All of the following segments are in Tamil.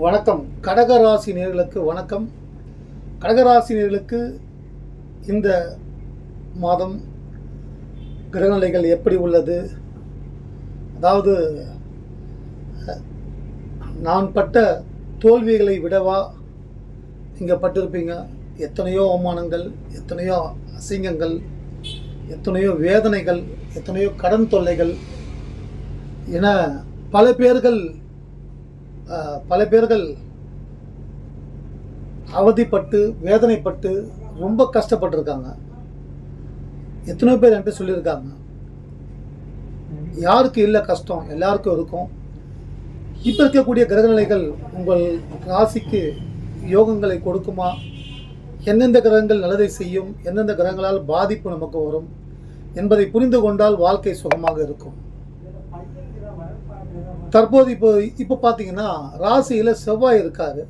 வணக்கம். கடகராசி நேர்களுக்கு வணக்கம். கடகராசி நேர்களுக்கு இந்த மாதம் கிரகநிலைகள் எப்படி உள்ளது? அதாவது நான் பட்ட தோல்விகளை விடவா? நீங்கள் பட்டிருப்பீங்க. எத்தனையோ அவமானங்கள் எத்தனையோ அசிங்கங்கள் எத்தனையோ வேதனைகள் எத்தனையோ கடன் தொல்லைகள் என பல பேர்கள் பல பேர்கள் அவதிப்பட்டு வேதனைப்பட்டு ரொம்ப கஷ்டப்பட்டிருக்காங்க. எத்தனையோ பேர் என்கிட்ட சொல்லியிருக்காங்க. யாருக்கு இல்லை கஷ்டம்? எல்லாருக்கும் இருக்கும். இப்போ இருக்கக்கூடிய கிரகநிலைகள் உங்கள் ராசிக்கு யோகங்களை கொடுக்குமா? எந்தெந்த கிரகங்கள் நல்லதை செய்யும்? எந்தெந்த கிரகங்களால் பாதிப்பு நமக்கு வரும்? என்பதை புரிந்து கொண்டால் வாழ்க்கை சுகமாக இருக்கும். தற்போது இப்போ இப்போ பார்த்தீங்கன்னா ராசியில் செவ்வாய் இருக்காரு.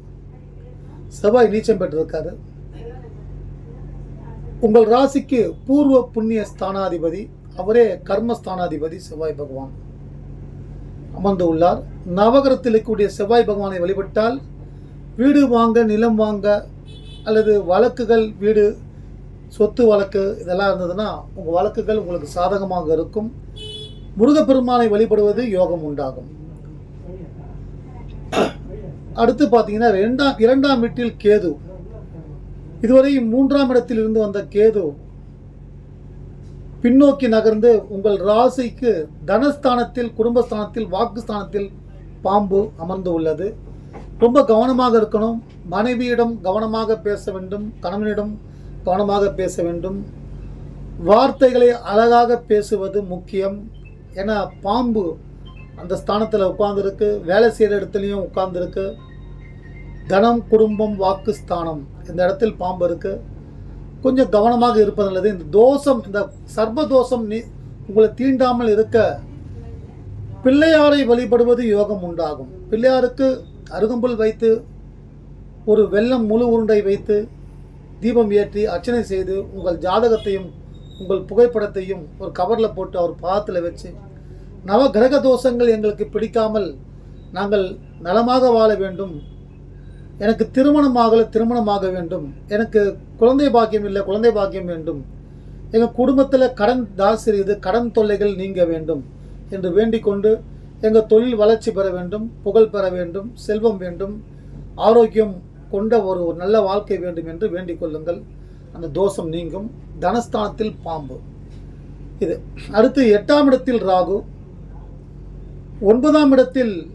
செவ்வாய் நீச்சம் பெற்றிருக்காரு. உங்கள் ராசிக்கு பூர்வ புண்ணிய ஸ்தானாதிபதி அவரே கர்மஸ்தானாதிபதி செவ்வாய் பகவான். அமர்ந்து உள்ளார். நவகரத்தில் இருக்கக்கூடிய செவ்வாய் பகவானை வழிபட்டால் வீடு வாங்க நிலம் வாங்க அல்லது வழக்குகள் வீடு சொத்து வழக்கு இதெல்லாம் இருந்ததுன்னா உங்கள் வழக்குகள் உங்களுக்கு சாதகமாக இருக்கும். முருகப்பெருமானை வழிபடுவது யோகம் உண்டாகும். அடுத்து பார்த்தீங்கன்னா ரெண்டாம் இரண்டாம் வீட்டில் கேது. இதுவரை மூன்றாம் இடத்தில் இருந்து வந்த கேது பின்னோக்கி நகர்ந்து உங்கள் ராசிக்கு தனஸ்தானத்தில் குடும்பஸ்தானத்தில் வாக்குஸ்தானத்தில் பாம்பு அமர்ந்து உள்ளது. ரொம்ப கவனமாக இருக்கணும். மனைவியிடம் கவனமாக பேச வேண்டும். கணவனிடம் கவனமாக பேச வேண்டும். வார்த்தைகளை அழகாக பேசுவது முக்கியம். என பாம்பு அந்த ஸ்தானத்தில் உட்கார்ந்துருக்கு வேலை செய்கிற இடத்துலையும் உட்கார்ந்துருக்கு. தனம் குடும்பம் வாக்கு ஸ்தானம். இந்த இடத்தில் பாம்பு இருக்குது கொஞ்சம் கவனமாக இருப்பது நல்லது. இந்த தோஷம் இந்த சர்வ தோஷம் நீ உங்களை தீண்டாமல் இருக்க பிள்ளையாரை வழிபடுவது யோகம் உண்டாகும். பிள்ளையாருக்கு அருகம்புல் வைத்து ஒரு வெள்ளம் முழு உருண்டை வைத்து தீபம் ஏற்றி அர்ச்சனை செய்து உங்கள் ஜாதகத்தையும் உங்கள் புகைப்படத்தையும் ஒரு கவரில் போட்டு அவர் பாதத்தில் வச்சு நவ கிரக தோஷங்கள் எங்களுக்கு பிடிக்காமல் நாங்கள் நலமாக வாழ வேண்டும். எனக்கு திருமணமாகல திருமணமாக வேண்டும். எனக்கு குழந்தை பாக்கியம் இல்லை குழந்தை பாக்கியம் வேண்டும். எங்கள் குடும்பத்தில் கடன் தாசிரி இது கடன் தொல்லைகள் நீங்க வேண்டும் என்று வேண்டிக்கொண்டு எங்கள் தொழில் வளர்ச்சி பெற வேண்டும் புகழ் பெற வேண்டும் செல்வம் வேண்டும் ஆரோக்கியம் கொண்ட ஒரு ஒரு நல்ல வாழ்க்கை வேண்டும் என்று வேண்டிக் கொள்ளுங்கள். அந்த தோஷம் நீங்கும். தனஸ்தானத்தில் பாம்பு. இது. அடுத்து எட்டாம் இடத்தில் ராகு. ஒன்பதாம் இடத்தில்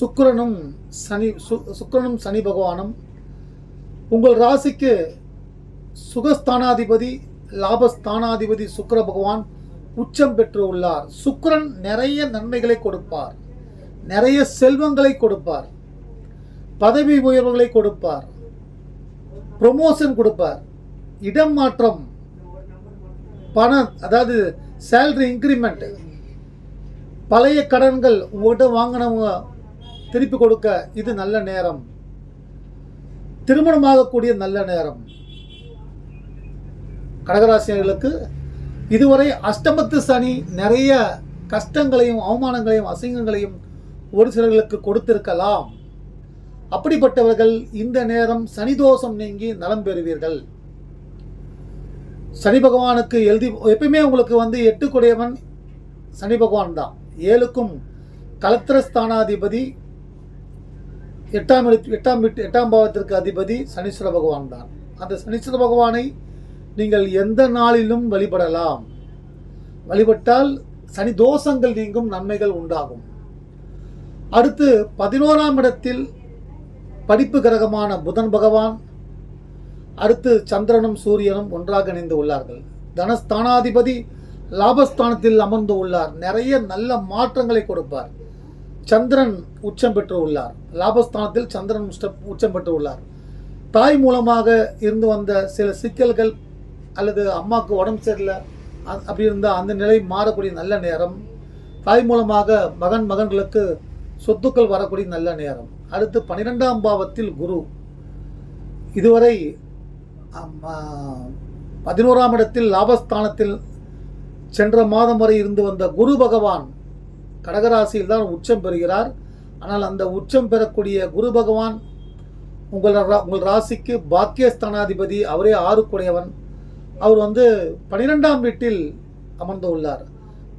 சுக்கிரனும் சனி சு- சனி பகவானும். உங்கள் ராசிக்கு சுகஸ்தானாதிபதி லாபஸ்தானாதிபதி சுக்கர பகவான் உச்சம் பெற்று உள்ளார். சுக்கிரன் நிறைய நன்மைகளை கொடுப்பார். நிறைய செல்வங்களை கொடுப்பார். பதவி உயர்வுகளை கொடுப்பார். ப்ரொமோஷன் கொடுப்பார். இடம் மாற்றம் பணம் அதாவது சேலரி இன்க்ரிமெண்ட் பழைய கடன்கள் உங்கள்கிட்ட வாங்கினவங்க திருப்பி கொடுக்க இது நல்ல நேரம். திருமணமாகக்கூடிய நல்ல நேரம். கடகராசினர்களுக்கு இதுவரை அஷ்டமத்து சனி நிறைய கஷ்டங்களையும் அவமானங்களையும் அசிங்கங்களையும் ஒரு சிலர்களுக்கு கொடுத்திருக்கலாம். அப்படிப்பட்டவர்கள் இந்த நேரம் சனிதோஷம் நீங்கி நலம் பெறுவீர்கள். சனி பகவானுக்கு எழுதி எப்பயுமே உங்களுக்கு வந்து எட்டுக்குடையவன் சனி பகவான் தான் ஏழுக்கும் கலத்திரஸ்தானாதிபதி எட்டாம் இடத்து எட்டாம் வீட்டு எட்டாம் பாவத்திற்கு அதிபதி சனீஸ்வர பகவான் தான். அந்த சனீஸ்வர பகவானை நீங்கள் எந்த நாளிலும் வழிபடலாம். வழிபட்டால் சனி தோஷங்கள் நீங்கும் நன்மைகள் உண்டாகும். அடுத்து பதினோராம் இடத்தில் படிப்பு கிரகமான புதன் பகவான் அடுத்து சந்திரனும் சூரியனும் ஒன்றாக இணைந்து உள்ளார்கள். தனஸ்தானாதிபதி லாபஸ்தானத்தில் அமர்ந்து உள்ளார். நிறைய நல்ல மாற்றங்களை கொடுப்பார். சந்திரன் உச்சம் பெற்று உள்ளார். லாபஸ்தானத்தில் சந்திரன் உச்ச- உச்சம் பெற்று உள்ளார். தாய் மூலமாக இருந்து வந்த சில சிக்கல்கள் அல்லது அம்மாவுக்கு உடம்பு சரியில்லை அ- அப்படி இருந்தால் அந்த நிலை மாறக்கூடிய நல்ல நேரம். தாய் மூலமாக மகன் மகன்களுக்கு சொத்துக்கள் வரக்கூடிய நல்ல நேரம். அடுத்து பன்னிரெண்டாம் பாவத்தில் குரு. இதுவரை பதினோராம் இடத்தில் லாபஸ்தானத்தில் சென்ற மாதம் வரை இருந்து வந்த குரு பகவான் கடகராசியில் தான் உச்சம் பெறுகிறார். ஆனால் அந்த உச்சம் பெறக்கூடிய குரு பகவான் உங்கள் உங்கள் ராசிக்கு பாக்கியஸ்தானாதிபதி. அவரே ஆறுக்குடையவன். அவர் வந்து பனிரெண்டாம் வீட்டில் அமர்ந்து உள்ளார்.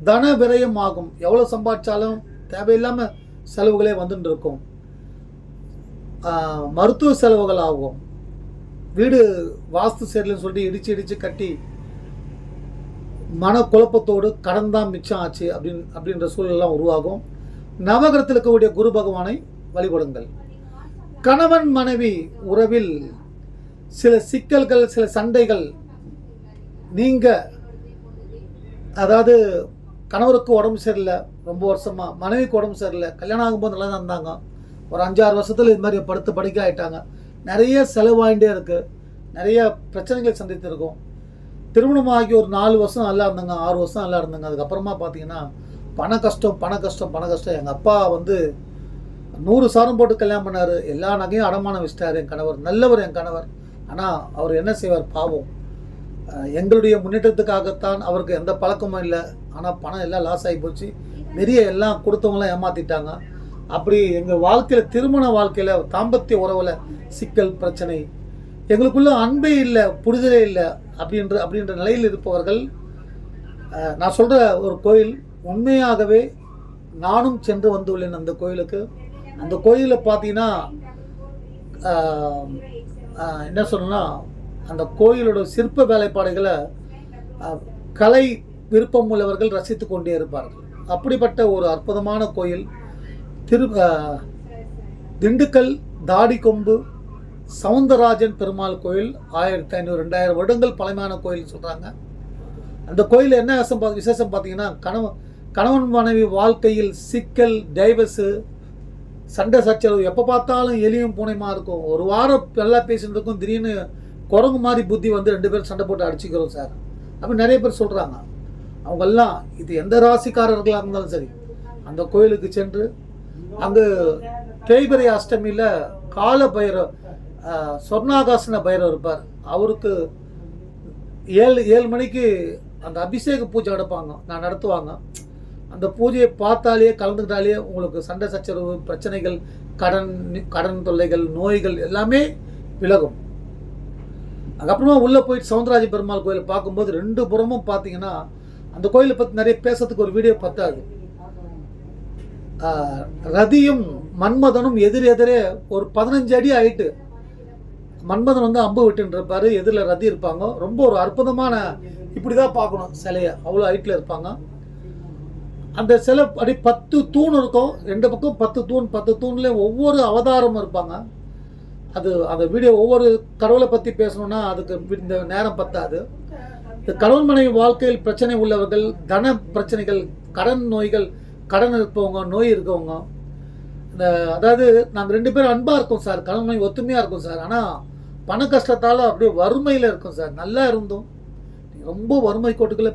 தன விரயம் ஆகும். எவ்வளோ சம்பாதிச்சாலும் தேவையில்லாமல் செலவுகளே வந்துட்டு இருக்கும். மருத்துவ செலவுகள் ஆகும். வீடு வாஸ்து சரியில்லைன்னு சொல்லிட்டு இடிச்சு இடித்து கட்டி மன குழப்பத்தோடு கடன் தான் மிச்சம் ஆச்சு அப்படின்னு அப்படின்ற சூழலெல்லாம் உருவாகும். நவகிரத்தில் இருக்கக்கூடிய குரு பகவானை வழிபடுங்கள். கணவன் மனைவி உறவில் சில சிக்கல்கள் சில சண்டைகள் நீங்க அதாவது கணவருக்கு உடம்பு சரியில்லை ரொம்ப வருஷமா மனைவிக்கு உடம்பு சரியில்லை கல்யாணம் ஆகும்போது நல்லா தான் இருந்தாங்க. ஒரு அஞ்சாறு வருஷத்தில் இது மாதிரி படுத்து படுக்க ஆயிட்டாங்க நிறைய செலவாயிட்டே இருக்குது நிறைய பிரச்சனைகளை சந்தித்திருக்கோம். திருமணமாகி ஒரு நாலு வருஷம் நல்லா இருந்தாங்க ஆறு வருஷம் நல்லா இருந்தாங்க. அதுக்கப்புறமா பார்த்தீங்கன்னா பண கஷ்டம் பண கஷ்டம் பண கஷ்டம். எங்கள் அப்பா வந்து நூறு சாரம் போட்டு கல்யாணம் பண்ணார். எல்லா நகையும் அடமானம் வச்சிட்டார் என் கணவர். நல்லவர் என் கணவர். ஆனால் அவர் என்ன செய்வார்? பாவம். எங்களுடைய முன்னேற்றத்துக்காகத்தான் அவருக்கு எந்த பழக்கமும் இல்லை. ஆனால் பணம் எல்லாம் லாஸ் ஆகி போச்சு. நிறைய எல்லாம் கொடுத்தவங்களாம் ஏமாத்திட்டாங்க. அப்படி எங்கள் வாழ்க்கையில் திருமண வாழ்க்கையில் தாம்பத்திய உறவில் சிக்கல் பிரச்சனை. எங்களுக்குள்ள அன்பே இல்லை புரிதலே இல்லை. அப்படின்ற அப்படின்ற நிலையில் இருப்பவர்கள் நான் சொல்கிற ஒரு கோயில் உண்மையாகவே நானும் சென்று வந்துள்ளேன் அந்த கோயிலுக்கு. அந்த கோயிலில் பார்த்தீங்கன்னா என்ன சொல்லணும்னா அந்த கோயிலோட சிற்ப வேலைப்பாடுகளை கலை விருப்பம் உள்ளவர்கள் ரசித்து கொண்டே இருப்பார்கள். அப்படிப்பட்ட ஒரு அற்புதமான கோயில் திரு திண்டுக்கல் தாடி கொம்பு சவுந்தரராஜன் பெருமாள் கோயில் ஆயிரத்தி ஐநூறு ரெண்டாயிரம் வருடங்கள் பழமையான கோயில்னு சொல்கிறாங்க அந்த கோயில் என்ன விசேஷம் பா- விசேஷம் பார்த்தீங்கன்னா கணவன் கணவன் மனைவி வாழ்க்கையில் சிக்கல் டைவர்ஸு சண்டை சச்சரவு எப்போ பார்த்தாலும் எலியும் பூனையுமா இருக்கும். ஒரு வாரம் நல்லா பேசிட்டு இருக்கும் திடீர்னு குரங்கு மாதிரி புத்தி வந்து ரெண்டு பேரும் சண்டை போட்டு அடிச்சுக்கிறோம் சார். அப்படி நிறைய பேர் சொல்கிறாங்க அவங்கெல்லாம் இது எந்த ராசிக்காரர்களாக இருந்தாலும் சரி அந்த கோயிலுக்கு சென்று அங்கு தேய்பிரை அஷ்டமியில் கால பைரவ சொர்ணாகாசன பைரவர் இருப்பார். அவருக்கு ஏழு ஏழு மணிக்கு அந்த அபிஷேக பூஜை நடப்பாங்க. நான் நடத்துவாங்க. அந்த பூஜையை பார்த்தாலே கலந்துக்கிட்டாலே உங்களுக்கு சண்டை சச்சரவு பிரச்சனைகள் கடன் கடன் தொல்லைகள் நோய்கள் எல்லாமே விலகும். அதுக்கப்புறமா உள்ளே போயிட்டு சவுந்தரராஜ பெருமாள் கோயிலை பார்க்கும்போது ரெண்டு புறமும் பார்த்தீங்கன்னா அந்த கோயிலை பற்றி நிறைய பேசுறதுக்கு ஒரு வீடியோ பத்தாது. ரதியும் மன்மதனும் எதிர் எதிரே ஒரு பதினஞ்சு அடி ஆயிட்டு மன்மதன் வந்து அம்பு விட்டுன்றப்பாரு எதிரில் ரதி இருப்பாங்க. ரொம்ப ஒரு அற்புதமான இப்படி தான் பார்க்கணும் சிலையை. அவ்வளோ ஹைட்டில் இருப்பாங்க. அந்த சிலை அப்படி பத்து தூண் இருக்கும். ரெண்டு பக்கம் பத்து தூண் பத்து தூண்லேயும் ஒவ்வொரு அவதாரமும் இருப்பாங்க. அது அந்த வீடியோ ஒவ்வொரு கடவுளை பற்றி பேசணும்னா அதுக்கு இந்த நேரம் பத்தாது. இந்த கணவன் மனைவி வாழ்க்கையில் பிரச்சனை உள்ளவர்கள் தன பிரச்சனைகள் கடன் நோய்கள் கடன் இருப்பவங்க நோய் இருக்கவங்க. இந்த அதாவது நாங்கள் ரெண்டு பேரும் அன்பாக இருக்கோம் சார். கணவன் மனைவி ஒத்துமையாக இருக்கும் சார். ஆனால் பண கஷ்டத்தால் அப்படியே வறுமையில் இருக்கும் சார். நல்லா இருந்தோம். ரொம்ப வறுமை கோட்டுக்களை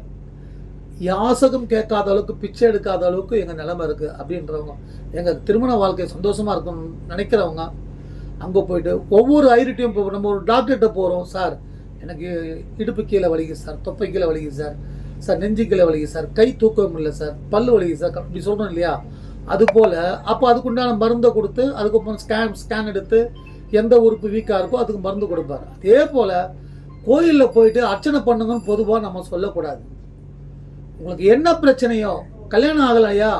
யாசகம் கேட்காத அளவுக்கு பிச்சை எடுக்காத அளவுக்கு எங்கள் நிலமை இருக்குது அப்படின்றவங்க. எங்கள் திருமண வாழ்க்கை சந்தோஷமாக இருக்கும்னு நினைக்கிறவங்க அங்கே போயிட்டு ஒவ்வொரு ஐரிட்டையும் இப்போ நம்ம ஒரு டாக்டர்கிட்ட போகிறோம் சார் எனக்கு இடுப்பு கீழே வலிக்குது சார். தொப்பை கீழே வலிக்குது சார். சார் நெஞ்சு கீழே வலிக்குது சார். கை தூக்க முடியல சார். பல்லு வலிக்குது சார். அப்படி சொல்கிறோம் இல்லையா? அது போல் அப்போ அதுக்குண்டான மருந்தை கொடுத்து அதுக்கப்புறம் ஸ்கேன் ஸ்கேன் எடுத்து எந்த உறுப்பு வீக்காக இருக்கோ அதுக்கு மருந்து கொடுப்பார். அதே போல் கோயிலில் போயிட்டு அர்ச்சனை பண்ணுங்கன்னு பொதுவாக நம்ம சொல்லக்கூடாது. உங்களுக்கு என்ன பிரச்சனையோ கல்யாணம் ஆகலையா?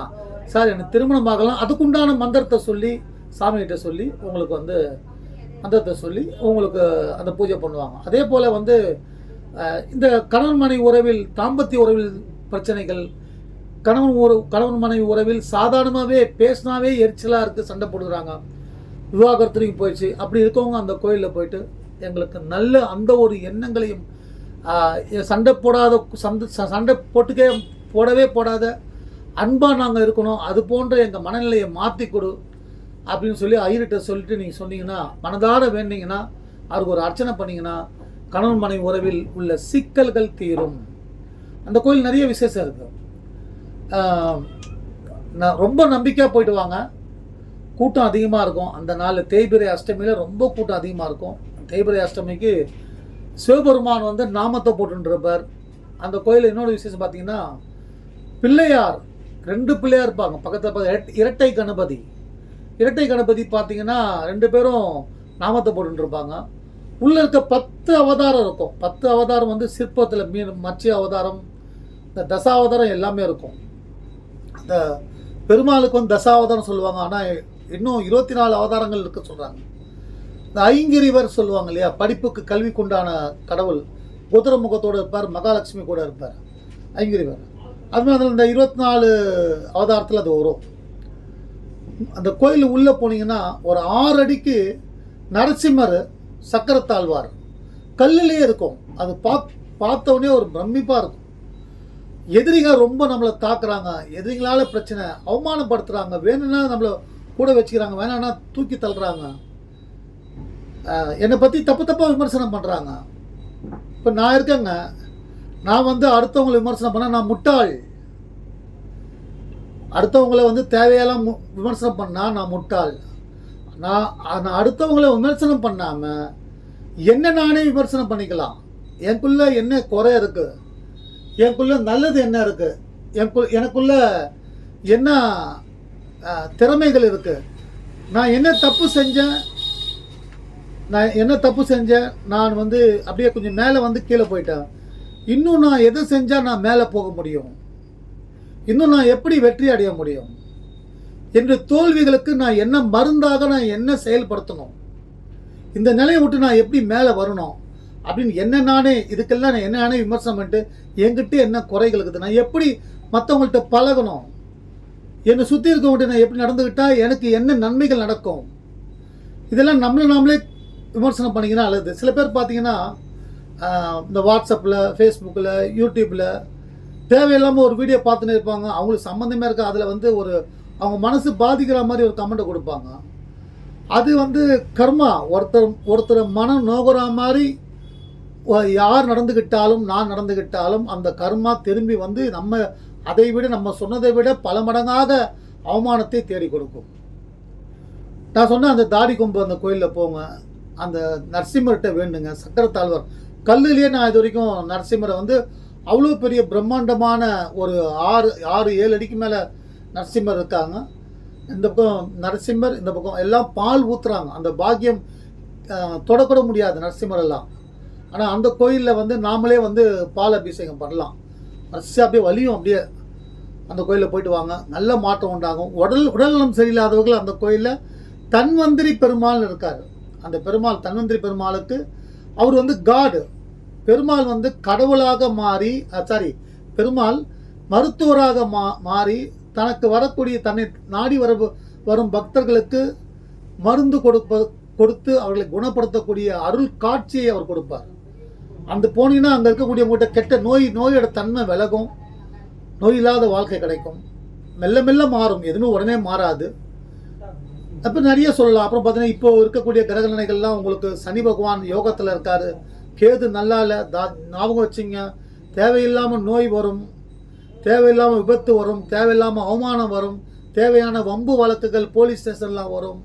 சார் எனக்கு திருமணம் ஆகலாம். அதுக்குண்டான மந்திரத்தை சொல்லி சாமிகிட்ட சொல்லி உங்களுக்கு வந்து மந்திரத்தை சொல்லி உங்களுக்கு அந்த பூஜை பண்ணுவாங்க. அதே போல் வந்து இந்த கணவன் மனைவி உறவில் தாம்பத்திய உறவில் பிரச்சனைகள் கணவன் உறவு கணவன் மனைவி உறவில் சாதாரணமாகவே பேசினாவே எரிச்சலாக இருக்குது சண்டை போடுறாங்க விவாகரத்துலையும் போயிடுச்சு. அப்படி இருக்கவங்க அந்த கோயிலில் போயிட்டு எங்களுக்கு நல்ல அந்த ஒரு எண்ணங்களையும் சண்டை போடாத சண்டை ச- சண்டை போட்டுக்கே போடவே போடாத அன்பாக நாங்கள் இருக்கணும். அது போன்ற எங்கள் மனநிலையை மாற்றி கொடு அப்படின்னு சொல்லி ஐயர்கிட்ட சொல்லிட்டு நீங்கள் சொன்னீங்கன்னா மனதார வேண்டிங்கன்னா அவருக்கு ஒரு அர்ச்சனை பண்ணிங்கன்னா கணவன் மனைவி உறவில் உள்ள சிக்கல்கள் தீரும். அந்த கோயில் நிறைய விசேஷம் இருக்குது நான் ரொம்ப நம்பிக்கையாக போயிட்டு வாங்க. கூட்டம் அதிகமாக இருக்கும். அந்த நாள் தேய்பிரை அஷ்டமியில் ரொம்ப கூட்டம் அதிகமாக இருக்கும். தேய்பிரை அஷ்டமிக்கு சிவபெருமான் வந்து நாமத்தை போட்டுருப்பார் அந்த கோயிலில் இன்னொரு விசேஷம் பார்த்தீங்கன்னா பிள்ளையார் ரெண்டு பிள்ளையார் இருப்பாங்க. பக்கத்தில் பக்கத்துல இரட்டை- இரட்டை கணபதி. இரட்டை கணபதி பார்த்தீங்கன்னா ரெண்டு பேரும் நாமத்தை போட்டுருப்பாங்க உள்ளே இருக்க பத்து அவதாரம் இருக்கும். பத்து அவதாரம் வந்து சிற்பத்தில் மீன் மச்சிய அவதாரம் இந்த தசாவதாரம் எல்லாமே இருக்கும். அந்த பெருமாளுக்கு வந்து தசாவதாரம் சொல்லுவாங்க. ஆனால் இன்னும் இருபத்தி நாலு அவதாரங்கள் இருக்க சொல்கிறாங்க இந்த ஐங்கிரிவர் சொல்லுவாங்க இல்லையா? படிப்புக்கு கல்விக்குண்டான கடவுள். குதிரை முகத்தோடு இருப்பார் மகாலட்சுமி கூட இருப்பார். ஐங்கிரிவர் அது மாதிரி இந்த இருபத்தி நாலு அவதாரத்தில் அது வரும். அந்த கோயில் உள்ளே போனீங்கன்னா ஒரு ஆறு அடிக்கு நரசிம்மர் சக்கரத்தாழ்வார். கல்லிலே இருக்கும். அது பா பார்த்தவொடனே ஒரு பிரமிப்பாக இருக்கும். எதிரிங்க ரொம்ப நம்மளை தாக்குறாங்க. எதிரிங்களால பிரச்சனை அவமானப்படுத்துகிறாங்க வேணும்னா நம்மளை கூட வச்சுக்கிறாங்க வேணாம்னா தூக்கி தள்ளுறாங்க. என்னை பற்றி தப்பு தப்பாக விமர்சனம் பண்ணுறாங்க இப்போ நான் இருக்கேங்க. நான் வந்து அடுத்தவங்களை விமர்சனம் பண்ண நான் முட்டாள். அடுத்தவங்களை வந்து தேவையெல்லாம் மு- விமர்சனம் பண்ணால் நான் முட்டாள். நான் நான் அடுத்தவங்களை விமர்சனம் பண்ணாமல் என்ன நானே விமர்சனம் பண்ணிக்கலாம். எனக்குள்ள என்ன குறை இருக்குது எனக்குள்ள நல்லது என்ன இருக்குது எனக்கு எனக்குள்ள என்ன திறமைகள் இருக்குது நான் என்ன தப்பு செஞ்சேன்? நான் என்ன தப்பு செஞ்சேன்? நான் வந்து அப்படியே கொஞ்சம் மேலே வந்து கீழே போயிட்டேன். இன்னும் நான் எதை செஞ்சால் நான் மேலே போக முடியும்? இன்னும் நான் எப்படி வெற்றி அடைய முடியும்? என்று தோல்விகளுக்கு நான் என்ன மருந்தாக நான் என்ன செயல்படுத்தணும்? இந்த நிலையை விட்டு நான் எப்படி மேலே வரணும்? அப்படின்னு என்ன நானே இதுக்கெல்லாம் நான் என்ன நானே விமர்சனம் பண்ணிட்டு என்கிட்ட என்ன குறைகள் இருக்குது? நான் எப்படி மற்றவங்கள்ட்ட பழகணும்? என்னை சுற்றி இருக்கவங்கள்ட்ட நான் எப்படி நடந்துக்கிட்டால் எனக்கு என்ன நன்மைகள் நடக்கும்? இதெல்லாம் நம்மளை நாமளே விமர்சனம் பண்ணிங்கன்னா அல்லது சில பேர் பார்த்தீங்கன்னா இந்த வாட்ஸ்அப்பில் ஃபேஸ்புக்கில் யூடியூப்பில் தேவையில்லாமல் ஒரு வீடியோ பார்த்துன்னு இருப்பாங்க. அவங்களுக்கு சம்மந்தமே இருக்க அதில் வந்து ஒரு அவங்க மனசு பாதிக்கிற மாதிரி ஒரு கமெண்ட்டை கொடுப்பாங்க. அது வந்து கர்மா. ஒருத்தர் ஒருத்தர் மனம் நோகுற மாதிரி யார் நடந்துக்கிட்டாலும் நான் நடந்துக்கிட்டாலும் அந்த கர்மா திரும்பி வந்து நம்ம அதை விட நம்ம சொன்னதை விட பல மடங்காக அவமானத்தை தேடி கொடுக்கும். நான் சொன்ன அந்த தாடி கொம்பு அந்த கோயிலில் போங்க அந்த நரசிம்மர்கிட்ட வேண்டுங்க சக்கரத்தாழ்வர். கல்லுலேயே நான் இது வரைக்கும் நரசிம்மரை வந்து அவ்வளோ பெரிய பிரம்மாண்டமான ஒரு ஆறு ஆறு ஏழு அடிக்கு மேலே நரசிம்மர் இருக்காங்க. இந்த பக்கம் நரசிம்மர் இந்த பக்கம் எல்லாம் பால் ஊற்றுறாங்க அந்த பாக்கியம் தொடக்கூட முடியாது நரசிம்மர் எல்லாம். ஆனால் அந்த கோயிலில் வந்து நாமளே வந்து பால் அபிஷேகம் பண்ணலாம். வரிசையாக அப்படியே வலியும் அப்படியே. அந்த கோயிலில் போயிட்டு வாங்க. நல்ல மாற்றம் உண்டாகும். உடல் உடல்நலம் சரியில்லாதவர்கள் அந்த கோயிலில் தன்வந்திரி பெருமாள் இருக்கார். அந்த பெருமாள் தன்வந்திரி பெருமாளுக்கு அவர் வந்து காடு பெருமாள் வந்து கடவுளாக மாறி சாரி பெருமாள் மருத்துவராக மா மாறி தனக்கு வரக்கூடிய தன்னை நாடி வர வரும் பக்தர்களுக்கு மருந்து கொடுப்ப கொடுத்து அவர்களை குணப்படுத்தக்கூடிய அருள் காட்சியை அவர் கொடுப்பார். அந்த போனீங்கன்னா அங்கே இருக்கக்கூடியவங்ககிட்ட கெட்ட நோய் நோயோட தன்மை விலகும். நோய் இல்லாத வாழ்க்கை கிடைக்கும். மெல்ல மெல்ல மாறும். எதுவுமே உடனே மாறாது. அப்போ நிறைய சொல்லலாம். அப்புறம் பார்த்தீங்கன்னா இப்போ இருக்கக்கூடிய கிரகணனைகள்லாம் உங்களுக்கு சனி பகவான் யோகத்தில் இருக்கார். கேது நல்லா இல்லை. தா ஞாபகம் வச்சுங்க. தேவையில்லாமல் நோய் வரும். தேவையில்லாமல் விபத்து வரும். தேவையில்லாமல் அவமானம் வரும். தேவையான வம்பு வழக்குகள் போலீஸ் ஸ்டேஷன்லாம் வரும்.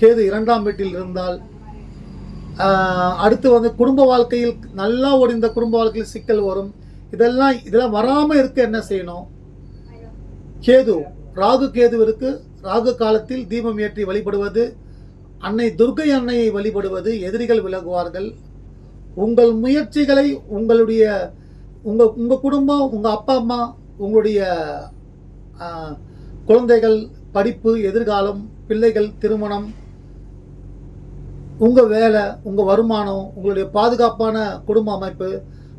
கேது இரண்டாம் வீட்டில் இருந்தால் அடுத்து வந்து குடும்ப வாழ்க்கையில் நல்லா ஓடிந்த குடும்ப வாழ்க்கையில் சிக்கல் வரும். இதெல்லாம் இதெல்லாம் வராமல் இருக்க என்ன செய்யணும்? கேது ராகு கேதுவிற்கு ராகு காலத்தில் தீபம் ஏற்றி வழிபடுவது அன்னை துர்க்கை அன்னையை வழிபடுவது எதிரிகள் விலகுவார்கள். உங்கள் முயற்சிகளை உங்களுடைய உங்கள் உங்கள் குடும்பம் உங்கள் அப்பா அம்மா உங்களுடைய குழந்தைகள் படிப்பு எதிர்காலம் பிள்ளைகள் திருமணம் உங்கள் வேலை உங்கள் வருமானம் உங்களுடைய பாதுகாப்பான குடும்ப அமைப்பு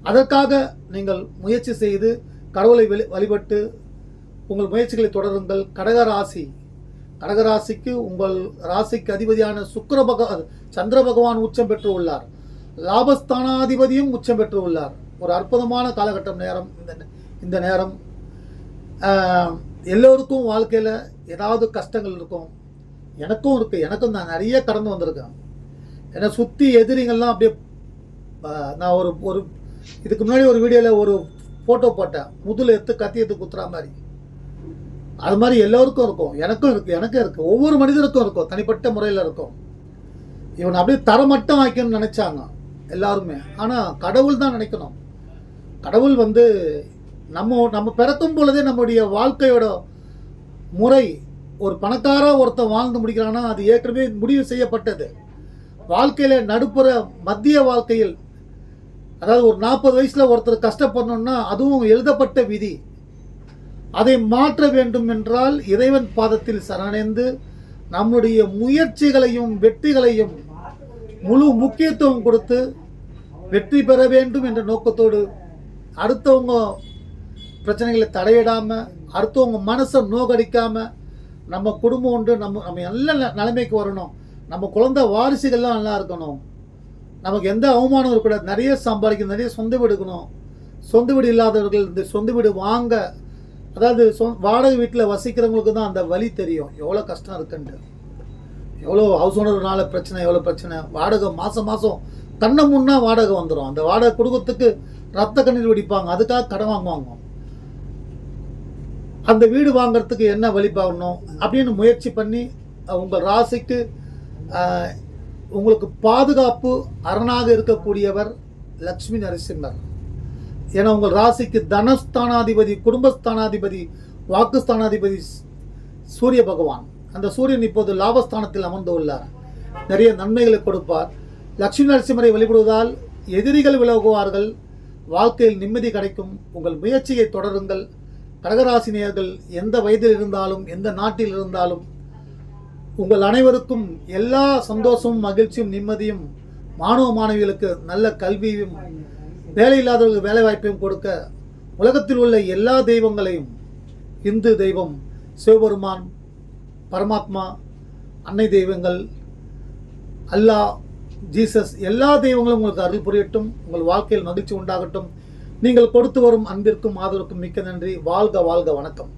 அதற்காக நீங்கள் முயற்சி செய்து கடவுளை வெளி வழிபட்டு உங்கள் முயற்சிகளை தொடருங்கள். கடகராசி கடகராசிக்கு உங்கள் ராசிக்கு அதிபதியான சுக்கர பக சந்திர பகவான் உச்சம் பெற்று உள்ளார் லாபஸ்தானாதிபதியும் உச்சம் பெற்று உள்ளார் ஒரு அற்புதமான காலகட்டம் நேரம் இந்த இந்த நேரம். எல்லோருக்கும் வாழ்க்கையில் ஏதாவது கஷ்டங்கள் இருக்கும். எனக்கும் இருக்குது எனக்கும் நான் நிறைய கடந்து வந்திருக்கேன். என்னை சுற்றி எதிரிங்கள்லாம் அப்படியே நான் ஒரு ஒரு இதுக்கு முன்னாடி ஒரு வீடியோவில் ஒரு ஃபோட்டோ போட்டேன். முதுல எடுத்து கத்தி எடுத்து குத்துற மாதிரி. அது மாதிரி எல்லோருக்கும் இருக்கும். எனக்கும் இருக்குது எனக்கும் இருக்குது ஒவ்வொரு மனிதருக்கும் இருக்கும். தனிப்பட்ட முறையில் இருக்கும். இவன் அப்படியே தரமட்டம் ஆக்கணும்னு நினச்சாங்க எல்லாருமே. ஆனால் கடவுள் தான் நினைக்கணும். கடவுள் வந்து நம்ம நம்ம பிறக்கும் பொழுதே நம்முடைய வாழ்க்கையோட முறை ஒரு பணக்கார ஒருத்தன் வாழ்ந்து முடிக்கிறான்னா அது ஏற்கனவே முடிவு செய்யப்பட்டது. வாழ்க்கையில் நடுப்புற மத்திய வாழ்க்கையில் அதாவது ஒரு நாற்பது வயசில் ஒருத்தர் கஷ்டப்படணும்னா அதுவும் எழுதப்பட்ட விதி. அதை மாற்ற வேண்டும் என்றால் இறைவன் பாதத்தில் சரணடைந்து நம்முடைய முயற்சிகளையும் வெற்றிகளையும் முழு முக்கியத்துவம் கொடுத்து வெற்றி பெற வேண்டும் என்ற நோக்கத்தோடு அடுத்தவங்க பிரச்சனைகளை தடையிடாமல் அடுத்தவங்க மனசை நோகடிக்காமல் நம்ம குடும்பம் உண்டு நம்ம நம்ம நல்ல ந- நிலைமைக்கு வரணும். நம்ம குழந்தை வாரிசுகள்லாம் நல்லா இருக்கணும். நமக்கு எந்த அவமானம் இருக்கக்கூடாது. நிறைய சம்பாதிக்கணும் நிறைய சொந்த வீடு இருக்கணும் சொந்த வீடு இல்லாதவர்கள் இந்த சொந்த வீடு வாங்க. அதாவது சொ வாடகை வீட்டில் வசிக்கிறவங்களுக்கு தான் அந்த வழி தெரியும். எவ்வளோ கஷ்டம் இருக்குன்ட்டு. எவ்வளோ ஹவுஸ் ஓனர்னால பிரச்சனை எவ்வளோ பிரச்சனை. வாடகை மாதம் மாதம் கண்ணை முன்னா வாடகை வந்துடும் அந்த வாடகை கொடுக்கறதுக்கு ரத்த கண்ணீர் வெடிப்பாங்க. அதுக்காக கடன் வாங்குவாங்க. அந்த வீடு வாங்குறதுக்கு என்ன வழி பார்க்கணும்? அப்படின்னு முயற்சி பண்ணி உங்கள் ராசிக்கு உங்களுக்கு பாதுகாப்பு அரணாக இருக்கக்கூடியவர் லக்ஷ்மி நரசிம்மர் ஏன்னா உங்கள் ராசிக்கு தனஸ்தானாதிபதி குடும்பஸ்தானாதிபதி வாக்குஸ்தானாதிபதி சூரிய பகவான். அந்த சூரியன் இப்போது லாபஸ்தானத்தில் அமர்ந்து உள்ளார். நிறைய நன்மைகளை கொடுப்பார். லக்ஷ்மி நரசிம்மரை வழிபடுவதால் எதிரிகள் விலகுவார்கள். வாழ்க்கையில் நிம்மதி கிடைக்கும். உங்கள் முயற்சியை தொடருங்கள். கடகராசினியர்கள் எந்த வயதில் இருந்தாலும் எந்த நாட்டில் இருந்தாலும் உங்கள் அனைவருக்கும் எல்லா சந்தோஷமும் மகிழ்ச்சியும் நிம்மதியும் மாணவ மாணவிகளுக்கு நல்ல கல்வியும் வேலை இல்லாதவர்களுக்கு வேலை வாய்ப்பையும் கொடுக்க உலகத்தில் உள்ள எல்லா தெய்வங்களையும் இந்து தெய்வம் சிவபெருமான் பரமாத்மா அன்னை தெய்வங்கள் அல்லாஹ் ஜீசஸ் எல்லா தெய்வங்களும் உங்களுக்கு அருள் புரியட்டும் உங்கள் வாழ்க்கையில் மகிழ்ச்சி உண்டாகட்டும். நீங்கள் கொடுத்து வரும் அன்பிற்கும் ஆதரவுக்கும் மிக்க நன்றி. வாழ்க வாழ்க வணக்கம்.